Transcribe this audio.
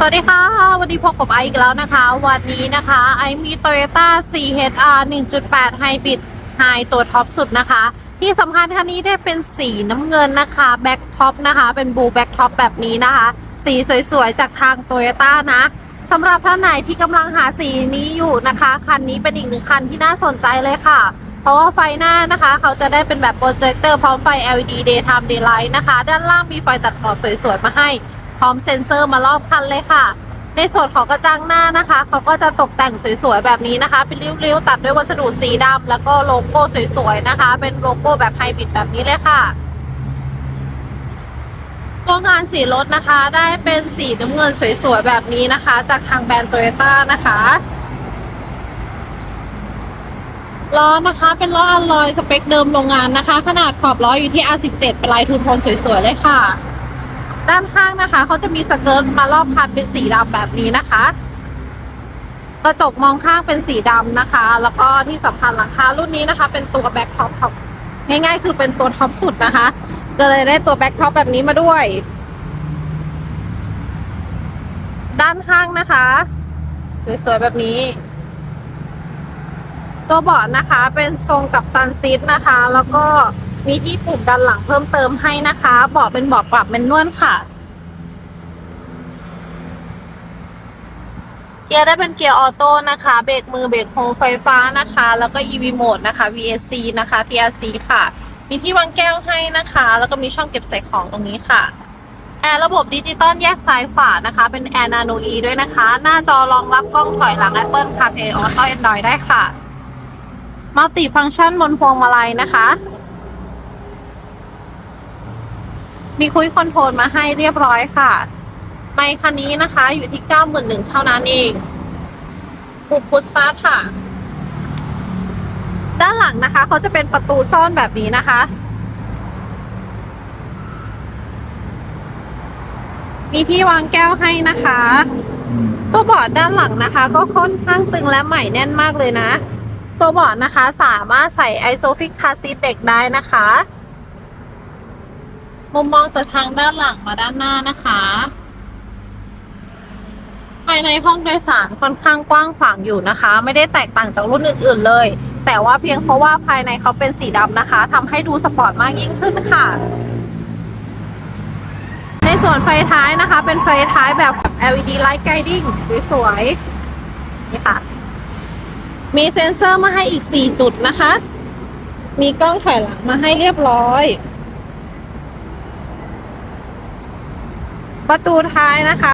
สวัสดีค่ะ วันนี้พบกับไอซ์อีกแล้วนะคะ วันนี้นะคะ ไอซ์มี Toyota CHR 1.8 Hybrid High ตัวท็อปสุดนะคะ ที่สำคัญคันนี้ได้เป็นสีน้ำเงินนะคะแบ็คท็อปนะคะ เป็นบูแบ็คท็อปแบบนี้นะคะ สีสวยๆ จากทาง Toyota นะสำหรับท่านไหนที่กำลังหาสีนี้อยู่นะคะ คันนี้เป็นอีกหนึ่งคันที่น่าสนใจเลยค่ะ เพราะว่าไฟหน้านะคะ เขาจะได้เป็นแบบโปรเจคเตอร์พร้อมไฟ LED Daytime Daylight นะคะ ด้านล่างมีไฟตัดหมอกสวยๆ มาให้ พร้อมเซ็นเซอร์มารอบคันเลยค่ะ ในส่วนของกระจังหน้านะคะ เขาก็จะตกแต่งสวยๆแบบนี้นะคะ เป็นริ้วๆตัดด้วยวัสดุสีดำแล้วก็โลโก้สวยๆนะคะ เป็นโลโก้แบบไฮบริดแบบนี้เลยค่ะตัวงานสีรถนะคะได้เป็นสีน้ำเงินสวยๆแบบนี้นะคะ จากทางแบรนด์โตโยต้านะคะล้อนะคะเป็นล้ออัลลอยสเปคเดิมโรงงานนะคะ ขนาดขอบล้ออยู่ที่ R17 เป็นลายทูโทนสวยๆเลยค่ะ ด้านข้างนะคะเขาจะมีสเกิร์ตมารอบคันเป็นสีดำแบบนี้นะคะ กระจกมองข้างเป็นสีดำนะคะ แล้วก็ที่สำคัญหลังคารุ่นนี้นะคะ เป็นตัวแบ็คท็อปท็อปง่ายๆ คือเป็นตัวท็อปสุดนะคะ ก็เลยได้ตัวแบ็คท็อปแบบนี้มาด้วย ด้านข้างนะคะสวยๆแบบนี้ ตัวเบาะนะคะเป็นทรงกับตันซีทนะคะ แล้วก็ มีที่ปุ่มด้านหลังเพิ่มเติมให้นะคะเบาะเป็นเบาะปรับเป็นนวลค่ะ เกียร์ได้เป็นเกียร์ออโต้นะคะ เบรกมือเบรกโฮไฟฟ้านะคะ แล้วก็ EV Mode นะคะ VSC นะคะ TRC ค่ะ มีที่วางแก้วให้นะคะ แล้วก็มีช่องเก็บใส่ของตรงนี้ค่ะแอร์ระบบดิจิตอลแยกซ้ายขวานะคะ เป็นแอร์นาโน E ด้วยนะคะ หน้าจอรองรับกล้องถอยหลัง Apple CarPlay Auto Android ได้ค่ะมัลติฟังก์ชันบนพวงมาลัยนะคะ มีคุยคอนโทรลมาให้เรียบร้อยค่ะ ไมค์คันนี้นะคะ อยู่ที่ 91,000เท่านั้นเองปุ่มพุชสตาร์ทค่ะ ด้านหลังนะคะ เขาจะเป็นประตูซ่อนแบบนี้นะคะ มีที่วางแก้วให้นะคะตัวเบาะด้านหลังนะคะ ก็ค่อนข้างตึงและใหม่แน่นมากเลยนะ ตัวเบาะนะคะสามารถใส่ไอโซฟิกคาซีเด็กได้นะคะ มุมมองจากทางด้านหลังมาด้านหน้านะคะ ภายในห้องโดยสารค่อนข้างกว้างขวางอยู่นะคะ ไม่ได้แตกต่างจากรุ่นอื่น ๆ เลย แต่ว่าเพียงเพราะว่าภายในเขาเป็นสีดำนะคะทำให้ดูสปอร์ตมากยิ่งขึ้นค่ะ ในส่วนไฟท้ายนะคะ เป็นไฟท้ายแบบ LED light guiding สวยๆนี่ค่ะ มีเซ็นเซอร์มาให้อีก 4 จุดนะคะ มีกล้องถอยหลังมาให้เรียบร้อย ประตูท้ายนะคะ